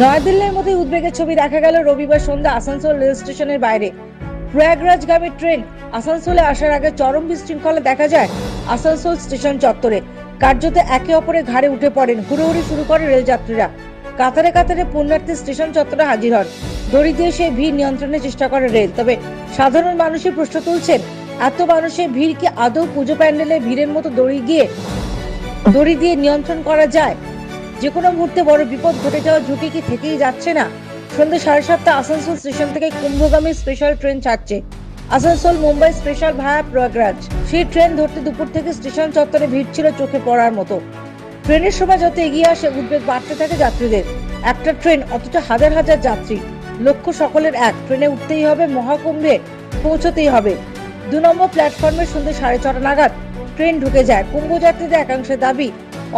নয়াদিল্লির মধ্যে উদ্বেগের ছবি দেখা গেল রবিবার সন্ধ্যা আসানসোল রেল স্টেশনের বাইরে। প্রয়াগরাজগামী ট্রেন আসানসোলে আসার আগে চরম বিশৃঙ্খলা দেখা যায় আসানসোল স্টেশন চত্বরে। কার্যত একে অপরের ঘাড়ে উঠে পড়েন, হুড়োহুড়ি শুরু করে রেলযাত্রীরা। কাতারে কাতারে পুণ্যার্থী স্টেশন চত্বরে হাজির হন। দড়ি দিয়ে সেই ভিড় নিয়ন্ত্রণের চেষ্টা করে রেল। তবে সাধারণ মানুষই প্রশ্ন তুলছেন, এত মানুষের ভিড় কি আদৌ পুজো প্যান্ডেলে ভিড়ের মতো দড়ি গিয়ে দড়ি দিয়ে নিয়ন্ত্রণ করা যায়? যে কোনো মুহূর্তে বড় বিপদ ঘটে যাওয়ার ঝুঁকি কি থেকেই যাচ্ছে না? সন্ধ্যে সাড়ে সাতটা আসানসোল স্টেশন থেকে কুম্ভগামী স্পেশাল ট্রেন ছাড়ছে আসানসোল, মুম্বাই স্পেশাল ভায়া প্রয়াগরাজ। সেই ট্রেন ধরতে দুপুর থেকে স্টেশন চত্বরে ভিড় ছিল চোখে পড়ার মতো। ট্রেনের সময় যত এগিয়ে আসে, উদ্বেগ বাড়তে থাকে যাত্রীদের। একটা ট্রেন অথচ হাজার হাজার যাত্রী। লক্ষ্য সকলের এক ট্রেনে উঠতেই হবে, মহাকুম্ভে পৌঁছতেই হবে। দু নম্বর প্ল্যাটফর্মে সন্ধ্যে সাড়ে ছটা নাগাদ ট্রেন ঢুকে যায়। কুম্ভ যাত্রীদের একাংশের দাবি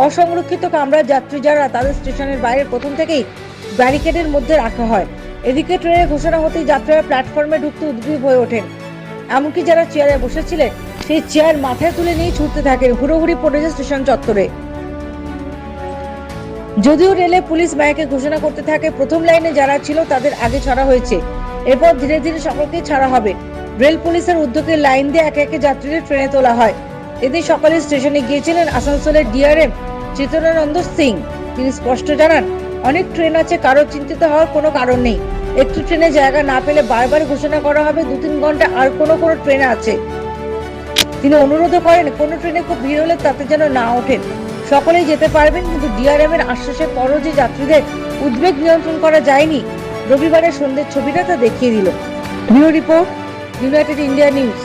অসংরক্ষিত কামরার যাত্রী যারা তাদের স্টেশনের বাইরে প্রথম থেকেই ব্যারিকেডের মধ্যে রাখা হয়। এদিকে ট্রেনের ঘোষণা হতেই যাত্রীরা প্ল্যাটফর্মে ঢুকতে উদ্গ্রীব হয়ে ওঠেন। এমনকি যারা চেয়ারে বসেছিলেন, সেই চেয়ার মাথায় তুলে নিয়ে ছুটতে থাকেন হুড়োহুড়ি পড়েছে স্টেশন চত্বরে। যদিও রেলে পুলিশ মায়াকে ঘোষণা করতে থাকে, প্রথম লাইনে যারা ছিল তাদের আগে ছাড়া হয়েছে। এরপর ধীরে ধীরে সকলকে ছাড়া হবে। রেল পুলিশের উদ্যোগে লাইন দিয়ে একে একে যাত্রীদের ট্রেনে তোলা হয়। এদিন সকালে স্টেশনে গিয়েছিলেন আসানসোলের ডিআরএম চিত্রানন্দ সিং। তিনি স্পষ্ট জানান, অনেক ট্রেন আছে, কারও চিন্তিত হওয়ার কোনো কারণ নেই। একটু ট্রেনে জায়গা না পেলে বারবার ঘোষণা করা হবে দু তিন ঘণ্টা আর কোনো কোনো ট্রেন আছে। তিনি অনুরোধও করেন, কোনো ট্রেনে খুব ভিড় হলে তাতে যেন না ওঠেন। সকলেই যেতে পারবেন, কিন্তু ডিআরএম এর আশ্বাসের পরও যে যাত্রীদের উদ্বেগ নিয়ন্ত্রণ করা যায়নি। রবিবারের সন্ধ্যের ছবিটা তা দেখিয়ে দিল। Bureau report, United India News.